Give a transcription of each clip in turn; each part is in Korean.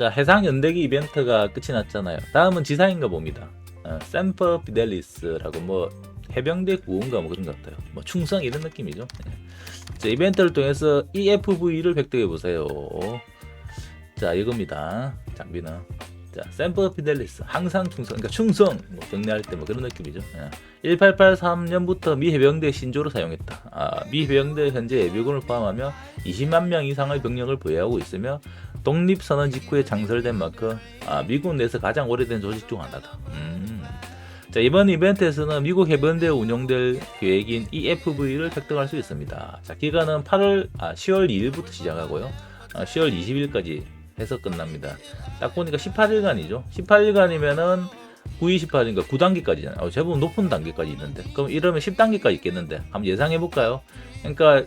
자, 해상 연대기 이벤트가 끝이 났잖아요. 다음은 지상인가 봅니다. 어, 샘퍼 피델리스라고 뭐 해병대 구호인가 뭐 그런 것 같아요. 뭐 충성 이런 느낌이죠. 예. 자, 이벤트를 통해서 EFV를 획득해 보세요. 자, 이겁니다. 장비는. 자, 샘퍼 피델리스 항상 충성. 그러니까 충성. 뭐 경례할 때 뭐 그런 느낌이죠. 예. 1883년부터 미 해병대 신조로 사용했다. 아, 미 해병대 현재 예비군을 포함하며 20만 명 이상의 병력을 보유하고 있으며 독립선언 직후에 창설된 만큼 아, 미국 내에서 가장 오래된 조직 중 하나다. 음. 자, 이번 이벤트에서는 미국 해병대 운영될 계획인 EFV를 획득할 수 있습니다. 자, 기간은 8월 아, 10월 2일부터 시작하고요. 아, 10월 20일까지 해서 끝납니다. 딱 보니까 18일간이죠. 18일간이면은 9, 28인가 9단계까지잖아요. 어, 제법 높은 단계까지 있는데. 그럼 이러면 10단계까지 있겠는데. 한번 예상해 볼까요? 그러니까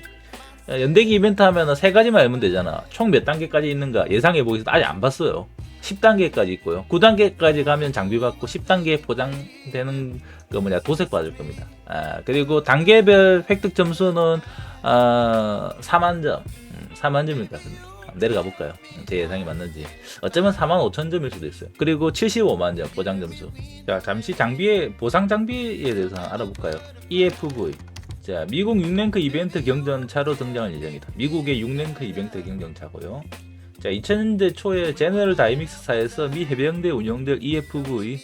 연대기 이벤트 하면은 세 가지만 알면 되잖아. 총 몇 단계까지 있는가 예상해 보겠습니다. 아직 안 봤어요. 10단계까지 있고요. 9단계까지 가면 장비 받고 10단계 보장되는 그 뭐냐 도색 받을 겁니다. 아, 그리고 단계별 획득 점수는 아, 4만 점, 음, 4만 점일 것 같습니다. 내려가 볼까요? 제 예상이 맞는지. 어쩌면 4만 5천 점일 수도 있어요. 그리고 75만 점 보장 점수. 자, 잠시 장비의 보상 장비에 대해서 알아볼까요? EFV. 자, 미국 6랭크 이벤트 경전차로 등장할 예정이다. 미국의 6랭크 이벤트 경전차고요. 자, 2000년대 초에 제너럴 다이믹스사에서 미 해병대 운영될 EFV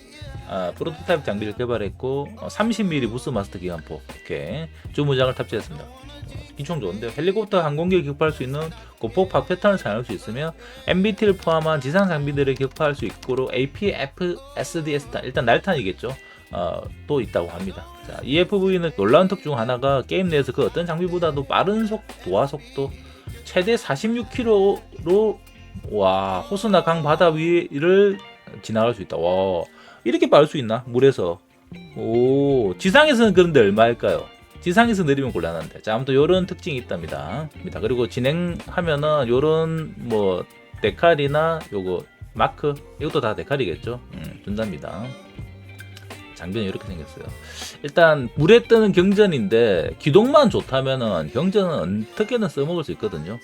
아, 프로토타입 장비를 개발했고 어, 30mm 부스 마스터 기관포 이렇게 주무장을 탑재했습니다. 어, 기총 좋은데요. 헬리콥터 항공기를 격파할 수 있는 고폭 패턴을 사용할 수 있으며 MBT를 포함한 지상 장비들을 격파할 수 있고로 APF-SDS탄 일단 날탄이겠죠. 어, 또 있다고 합니다. 자, EFV는 놀라운 특 중 하나가 게임 내에서 그 어떤 장비보다도 빠른 속 도하 속도 최대 46km로 와 호수나 강 바다 위를 지나갈 수 있다. 와 이렇게 빠를 수 있나 물에서? 오 지상에서는 그런데 얼마일까요? 지상에서 내리면 곤란한데. 자 아무튼 이런 특징이 있답니다. 그리고 진행하면은 요런 뭐 데칼이나 요거 마크 이것도 다 데칼이겠죠. 음, 준답니다. 장비는 이렇게 생겼어요. 일단 물에 뜨는 경전인데 기동만 좋다면은 경전은 어떻게든 써먹을 수 있거든요.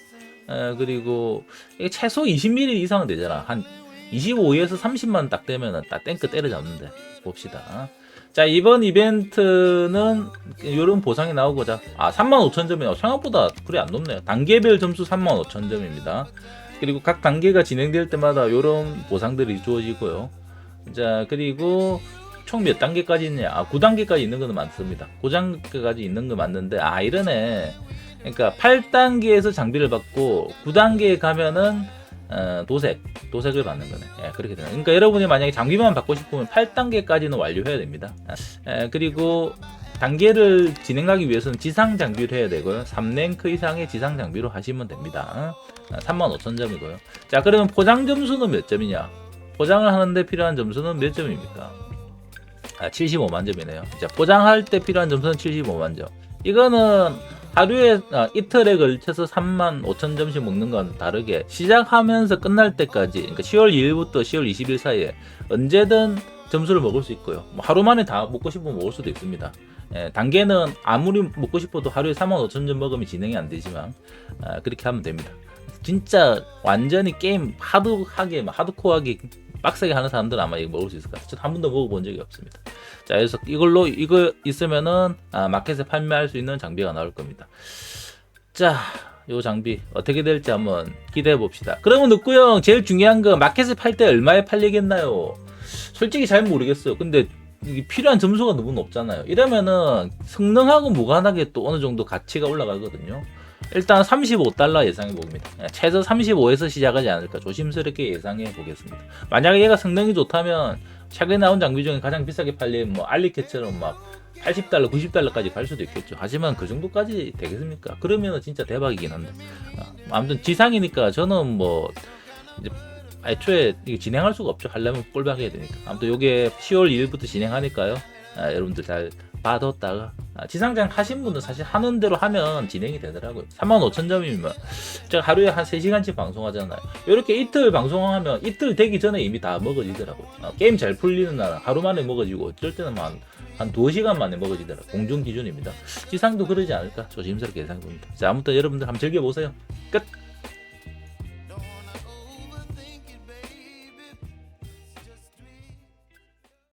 에, 그리고 최소 20mm 이상은 되잖아. 한 25에서 30만 딱 되면은 딱 탱크 때려잡는데 봅시다. 자 이번 이벤트는 이런 보상이 나오고 자 아 35,000점이요 생각보다 그리 안 높네요. 단계별 점수 35,000점입니다. 그리고 각 단계가 진행될 때마다 이런 보상들이 주어지고요. 자 그리고 총 몇 단계까지 있냐? 아, 9단계까지 있는 거는 많습니다. 9단계까지 있는 거 맞는데, 아, 이러네. 그러니까 8단계에서 장비를 받고 9단계에 가면은 어, 도색, 도색을 받는 거네. 예, 그렇게 되네. 그러니까 여러분이 만약에 장비만 받고 싶으면 8단계까지는 완료해야 됩니다. 예, 그리고 단계를 진행하기 위해서는 지상 장비를 해야 되고요. 3랭크 이상의 지상 장비로 하시면 됩니다. 어, 35,000점이고요. 자, 그러면 포장 점수는 몇 점이냐? 포장을 하는데 필요한 점수는 몇 점입니까? 아, 75만 점이네요. 자, 포장할 때 필요한 점수는 75만 점. 이거는 하루에 아, 이틀에 걸쳐서 3만 5천 점씩 먹는 건 다르게 시작하면서 끝날 때까지 그러니까 10월 2일부터 10월 20일 사이에 언제든 점수를 먹을 수 있고요. 뭐 하루 만에 다 먹고 싶으면 먹을 수도 있습니다. 예, 단계는 아무리 먹고 싶어도 하루에 3만 5천 점 먹으면 진행이 안 되지만 아, 그렇게 하면 됩니다. 진짜 완전히 게임 하드하게 막 하드코어하게 빡세게 하는 사람들은 아마 이거 먹을 수 있을 것 같아요. 저는 한 번도 먹어본 적이 없습니다. 자, 그래서 이걸로 이거 있으면은 아, 마켓에 판매할 수 있는 장비가 나올 겁니다. 자, 요 장비 어떻게 될지 한번 기대해 봅시다. 그러면 늑구형 제일 중요한 거 마켓에 팔 때 얼마에 팔리겠나요? 솔직히 잘 모르겠어요. 근데 필요한 점수가 너무 높잖아요. 이러면은 성능하고 무관하게 또 어느 정도 가치가 올라가거든요. 일단 35달러 예상해 봅니다. 예, 최소 35에서 시작하지 않을까 조심스럽게 예상해 보겠습니다. 만약에 얘가 성능이 좋다면 최근에 나온 장비 중에 가장 비싸게 팔린 뭐 알리캣처럼 막 80달러, 90달러까지 갈 수도 있겠죠. 하지만 그 정도까지 되겠습니까? 그러면 진짜 대박이긴 한데. 아, 아무튼 지상이니까 저는 뭐 이제 애초에 이게 진행할 수가 없죠. 하려면 꼴박해야 되니까. 아무튼 요게 10월 2일부터 진행하니까요. 아, 여러분들 잘 봐뒀다가 아, 지상장 하신 분은 사실 하는 대로 하면 진행이 되더라고요. 35,000점이면 제가 하루에 한 3시간씩 방송하잖아요. 이렇게 이틀 방송하면 이틀 되기 전에 이미 다 먹어지더라고요. 아, 게임 잘 풀리는 날 하루 만에 먹어지고 어쩔 때는 한, 한 2시간 만에 먹어지더라고요. 공중 기준입니다. 지상도 그러지 않을까 조심스럽게 예상해봅니다. 자, 아무튼 여러분들 한번 즐겨보세요. 끝!